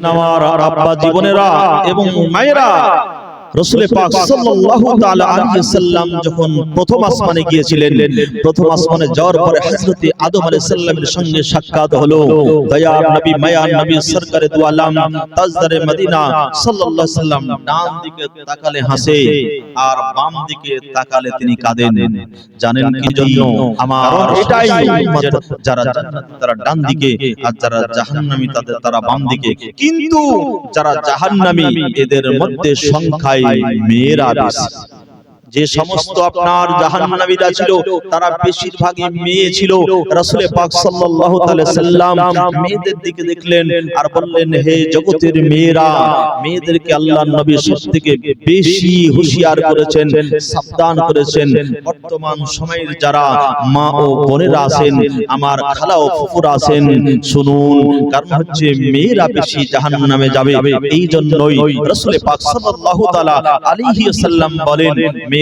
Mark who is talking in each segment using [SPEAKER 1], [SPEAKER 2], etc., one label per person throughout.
[SPEAKER 1] আমার আব্বা জীবনেরা এবং মায়েরা রসুল পাক সাল্লাল্লাহু তাআলা আলাইহি সাল্লাম যখন প্রথম আসমানে গিয়েছিলেন প্রথম আসমানে যাওয়ার পরে হযরত আদম আলাইহিস সালামের সঙ্গে সাক্ষাৎ হলো দয়ার নবী মায়ার নবী সরকারে দু আলম তাজদারে মদিনা সাল্লাল্লাহু সাল্লাম ডান দিকে তাকালে হাসে আর বাম দিকে তাকালে তিনি কাঁদেন। জানেন কি জন্য? আমার এটাই যারা তারা ডান দিকে আর যারা জাহান্নামী তাদের তারা বাম দিকে কিন্তু যারা জাহান্নামী এদের মধ্যে সংখ্যায় মেয়েরা বেশি যে সমস্ত আপনার জাহান্নামীরা ছিল তারা বেশিরভাগই মেয়ে ছিল। রাসূল পাক সাল্লাল্লাহু তাআলা সাল্লাম মেয়েদের দিকে দেখলেন আর বললেন হে জগতের মেয়েরা মেয়েদেরকে আল্লাহর নবী সবথেকে বেশি হুঁশিয়ার করেছেন সাবধান করেছেন। বর্তমান সময়ের যারা মা ও বোনেরা আছেন আমার খালা ও ফুফুরা আছেন শুনুন কারণ হচ্ছে মেয়েরা বেশি জাহান্নামে যাবে। এই জন্যই রাসূল পাক সাল্লাল্লাহু তাআলা আলাইহি ওয়াসাল্লাম বলেন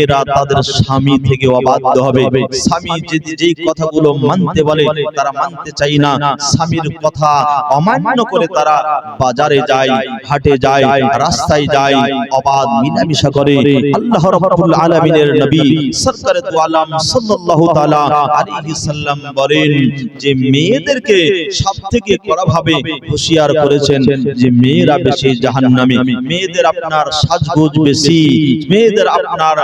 [SPEAKER 1] মেয়েরা তাদের স্বামী থেকে অবাধ্য হবে। স্বামী যেই কথাগুলো মানতে বলে, তারা মানতে চাই না। স্বামীর কথা অমান্য করে তারা বাজারে যায়, হাটে যায়, রাস্তায় যায়, অবাধ মিলামিশা করে। আল্লাহ রাব্বুল আলামিনের নবী সরকারে দু আলম সাল্লাল্লাহু তাআলা আলাইহি সাল্লাম বলেন যে মেয়েদেরকে সবথেকে কড়াভাবে হুঁশিয়ার করেছেন যে মেয়েরা বেশি জাহান্নামী। মেয়েদের আপনার সাজগোজ বেশি। মেয়েদের আপনার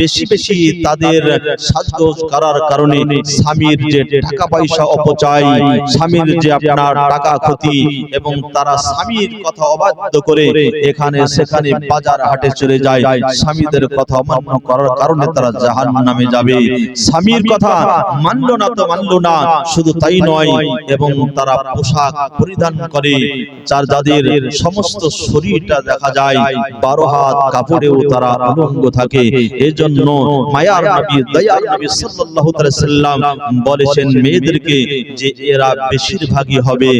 [SPEAKER 1] বেশি বেশি তাদের সাজগোজ করার কারণে স্বামীর যে টাকা পয়সা অপচয়, স্বামীর যে আপনার টাকা ক্ষতি এবং তারা স্বামীর কথা অবাধ্য করে এখানে সেখানে বাজার হাটে চলে যায়, স্বামীদের কথা অমান্য করার কারণে তারা জাহান নামে যাবে। স্বামীর কথা মানলো না তো মানলো না, শুধু তাই নয় এবং তারা পোশাক পরিধান করে, যার যাদের সমস্ত শরীরটা দেখা যায়, বারো হাত কাপড়েও তারা উলঙ্গ থাকে। এজন্য মায়ার নবী দয়ার নবী সাল্লাল্লাহু তাআলা সাল্লাম বলেছেন মেয়েদেরকে যে এরা বেশিরভাগই হবে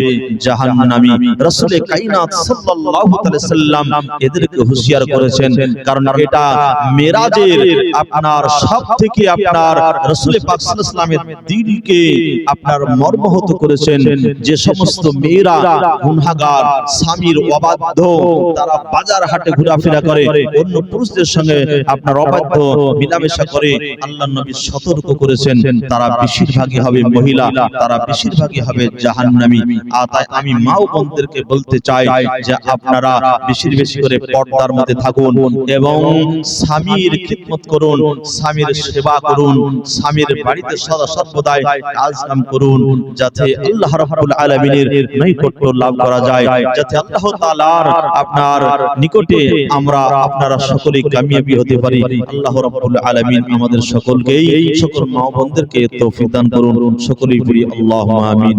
[SPEAKER 1] জাহান্নামী। রাসূলে কায়নাত সাল্লাল্লাহু তাআলা সাল্লাম এদেরকে হুঁশিয়ার করেছেন। কারণ এটা মেরাজের আপনার সবথেকে আপনার রাসূলে পাক সাল্লাল্লাহু আলাইহি দিলকে আপনার মর্মাহত করেছেন। যে সমস্ত মেয়েরা গুনাহগার স্বামীর অবাধ্য তারা বাজার হাটে ঘোরাফেরা করে অন্য পুরুষদের সঙ্গে আপনার অবাধ্য মিলামেশা করে আল্লাহ নবী সতর্ক করেছেন তারা বেশিরভাগই হবে মহিলা তারা বেশিরভাগই হবে জাহান্নামী। আর তাই আমি মা ও বোনদেরকে বলতে চাই যে আপনারা বেশি বেশি করে পর্দার মধ্যে থাকুন এবং স্বামীর খিদমত করুন স্বামীর সেবা করুন স্বামীর বাড়িতে সদা সর্বদাই কাজ কাম করুন যাতে আল্লাহ রাব্বুল আলামিনের নৈকট্য লাভ করা যায় যাতে আল্লাহ তাআলার আপনার নিকটে আমরা আপনারা সকলেই কামিয়াবি হতে পারি আল্লাহ রাব্বুল আলামিন আমাদের সকলকেই সকল মা বোনদেরকে তৌফিক দান করুন। সকলেই বলি আল্লাহুম্মা আমিন।